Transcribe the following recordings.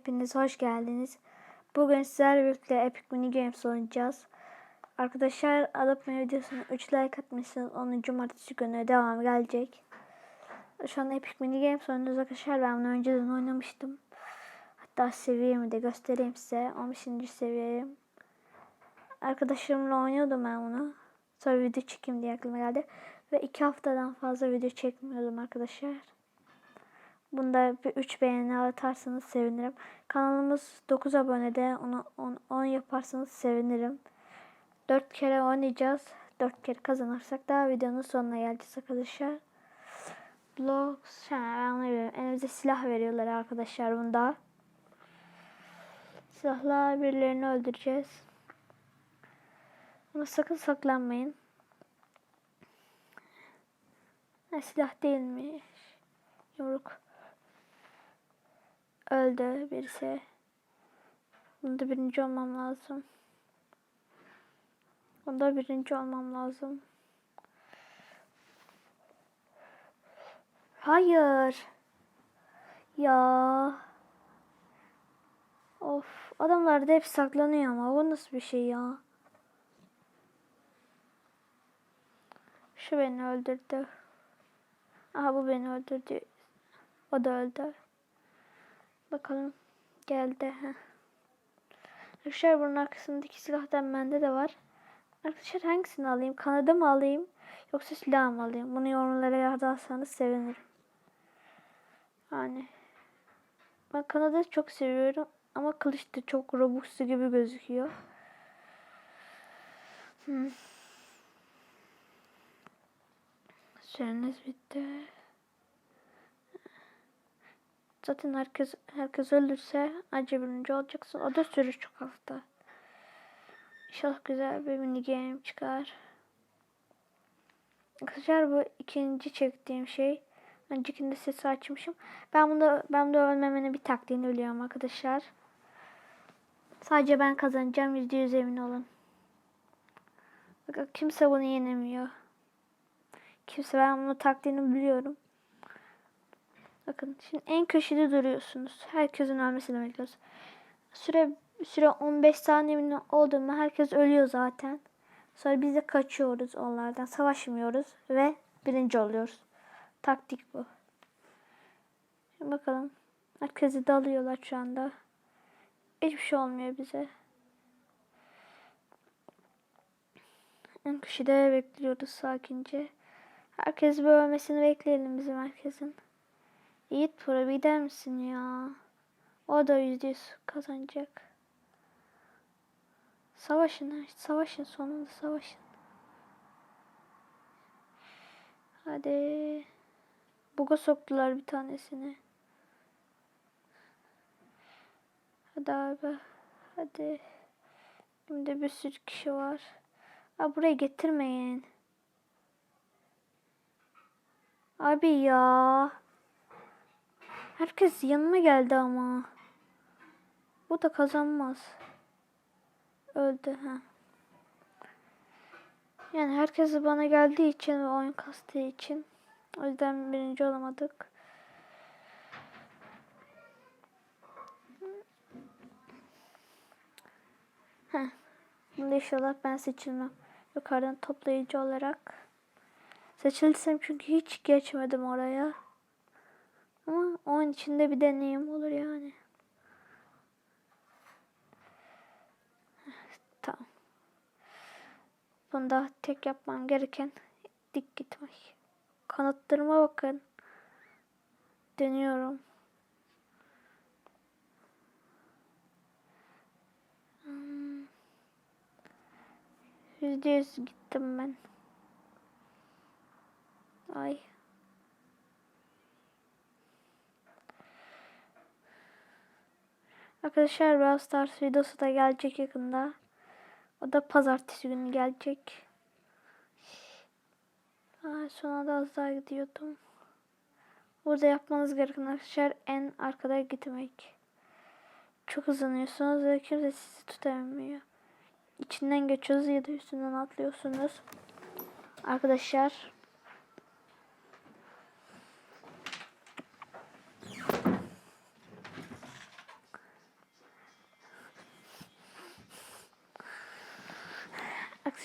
hepiniz hoş geldiniz. Bugün sizlerle birlikte Epic Mini Games oynayacağız. Arkadaşlar Adapme videosunu 3 like atmışsınız. Onun cumartesi günü devam gelecek. Şu an Epic Mini Games oynuyoruz arkadaşlar. Ben bunu önceden oynamıştım. Hatta seviyemi de göstereyim size. 15. seviyeyim. Arkadaşlarımla oynuyordum ben bunu. Sonra video çekeyim diye aklıma geldi. Ve 2 haftadan fazla video çekmiyordum arkadaşlar. Bunda bir 3 beğeni atarsanız sevinirim. Kanalımız 9 abonede onu 10, 10 yaparsanız sevinirim. 4 kere oynayacağız. 4 kere kazanırsak daha videonun sonuna geleceğiz arkadaşlar. Blocks, ha, ben. Elimize silah veriyorlar arkadaşlar bunda. Silahla birilerini öldüreceğiz. Ama sakın saklanmayın. Ha, silah değilmiş. Yumruk. Öldü birisi. Bunda birinci olmam lazım. Bunda birinci olmam lazım. Hayır. Ya. Of. Adamlar da hep saklanıyor ama bu nasıl bir şey ya? Şu beni öldürdü. Aha bu beni öldürdü. O da öldü. Bakalım. Geldi. Arkadaşlar bunun arkasındaki silahtan bende de var. Arkadaşlar hangisini alayım? Kanadı mı alayım? Yoksa silah mı alayım? Bunu yorumlara yazarsanız sevinirim. Yani. Ben kanadı çok seviyorum. Ama kılıç da çok robux'u gibi gözüküyor. Hmm. Süreniz bitti. Zaten herkes herkes ölürse acı birinci olacaksın. O da sürüş çok hafta. İnşallah güzel bir mini game çıkar. Arkadaşlar bu ikinci çektiğim şey. Öncekinde sesi açmışım. Ben bunda ben bunda ölmemenin bir taktiğini biliyorum arkadaşlar. Sadece ben kazanacağım. Yüzde yüz emin olun. Bakın kimse bunu yenemiyor. Kimse ben bunu taktiğini biliyorum. Bakın şimdi en köşede duruyorsunuz. Herkesin ölmesini bekliyoruz. Süre süre 15 saniye oldu mu herkes ölüyor zaten. Sonra biz de kaçıyoruz onlardan. Savaşmıyoruz ve birinci oluyoruz. Taktik bu. Şimdi bakalım. Herkesi dalıyorlar şu anda. Hiçbir şey olmuyor bize. En köşede bekliyoruz sakince. Herkes bir ölmesini bekleyelim bizim herkesin. Yiğit Pro gider misin ya? O da yüzde yüz kazanacak. Savaşın, savaşın sonunda savaşın. Hadi. Buga soktular bir tanesini. Hadi abi. Hadi. Şimdi bir sürü kişi var. Abi buraya getirmeyin. Abi ya. Herkes yanıma geldi ama. Bu da kazanmaz. Öldü ha. Yani herkes bana geldiği için ve oyun kastığı için. O yüzden birinci olamadık. Heh. Bunda inşallah ben seçilmem. Yukarıdan toplayıcı olarak. Seçilsem çünkü hiç geçmedim oraya. Onun içinde bir deneyim olur yani. Tamam. Bunda tek yapmam gereken dik gitmek. Kanatlarıma bakın. Deniyorum. Hmm. Yüzde yüz gittim ben. Ay. Arkadaşlar Brawl Stars videosu da gelecek yakında. O da pazartesi günü gelecek. Aa, sonra da az daha gidiyordum. Burada yapmanız gereken arkadaşlar en arkada gitmek. Çok hızlanıyorsunuz ve kimse sizi tutamıyor. İçinden geçiyoruz ya da üstünden atlıyorsunuz. Arkadaşlar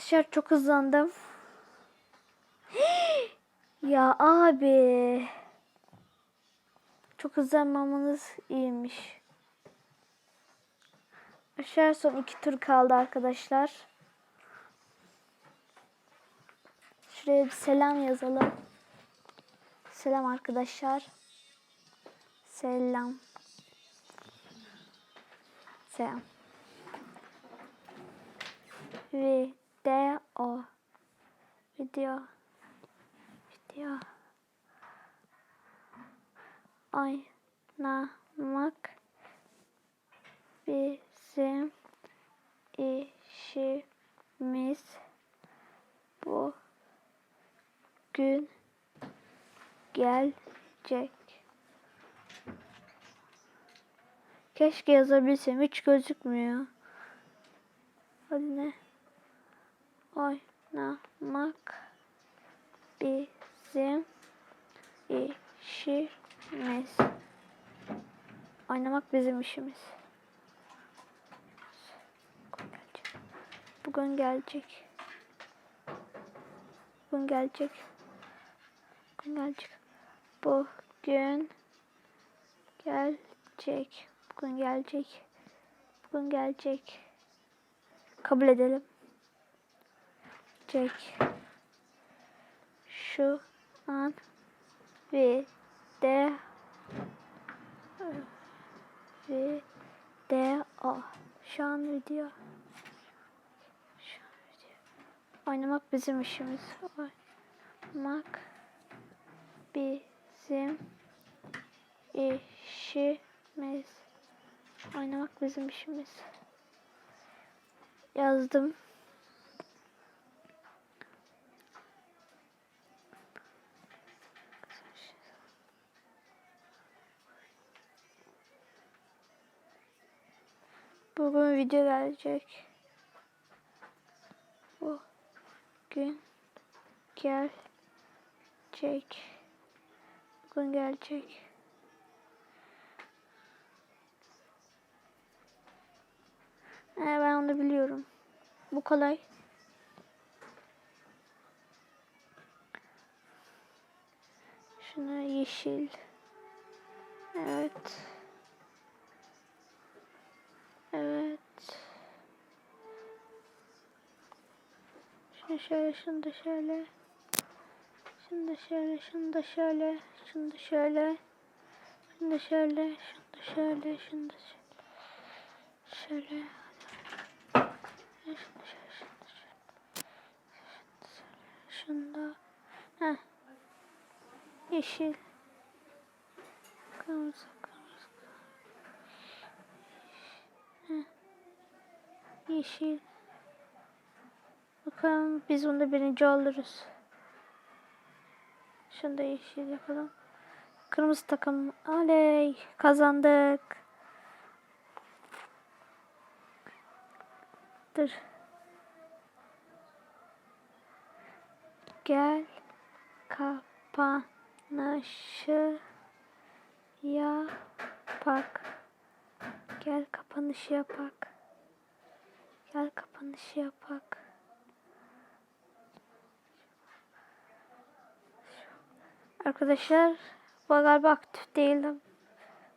Arkadaşlar çok hızlandım. ya abi. Çok hızlanmamanız iyiymiş. Aşağı son iki tur kaldı arkadaşlar. Şuraya bir selam yazalım. Selam arkadaşlar. Selam. Selam. Video. Video. Video. Oynamak bizim işimiz bu gün gelecek. Keşke yazabilsem hiç gözükmüyor. Hadi ne? Oynamak bizim işimiz. Oynamak bizim işimiz. Bugün gelecek. Bugün gelecek. Bugün gelecek. Bugün gelecek. Bugün gelecek. Bugün gelecek. Kabul edelim. Gelecek. Şu an ve de ve de o. Şu an video. Şu an video. Oynamak bizim işimiz. Oynamak bizim işimiz. Oynamak bizim işimiz. Yazdım. Bugün video gelecek. Bugün gelecek. Bugün gelecek. Ee, ben onu biliyorum. Bu kolay. Şuna yeşil. Evet. Şunu şöyle, şunu da şöyle. Şunu da şöyle, şunu da şöyle, şunu da şöyle. Şunu da şöyle, şunu da şöyle, şunu da şöyle. Şöyle. Şunu da şöyle, şunu da şöyle. Şunu da. Heh. Yeşil. Kırmızı, kırmızı. Heh. Yeşil. Bakalım biz bunda birinci oluruz. Şunu da yeşil yapalım. Kırmızı takım. Aley. Kazandık. Dur. Gel. Kapanışı yapak. Gel kapanışı yapak. Gel kapanışı yapak. Arkadaşlar galiba aktif değil.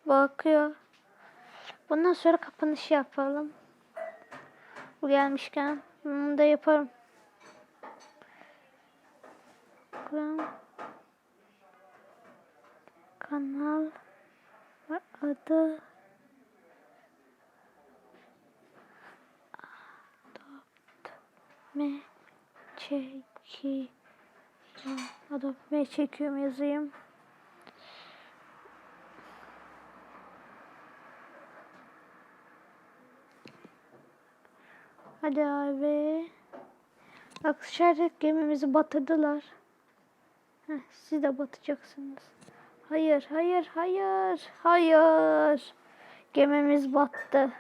Bakıyor. Bundan sonra kapanışı yapalım. Bu gelmişken bunu da yaparım. Kanal adı Adopt me çekiyor. Adopt me çekiyorum yazayım. Hadi abi. Arkadaşlar gemimizi batırdılar. Heh, siz de batacaksınız. Hayır, hayır, hayır, hayır. Gemimiz battı.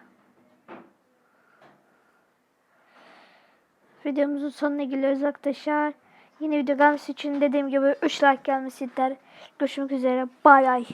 Videomuzun sonuna geliyoruz arkadaşlar. Yeni video gelmesi için dediğim gibi 3 like gelmesi yeter. Görüşmek üzere. Bay bay.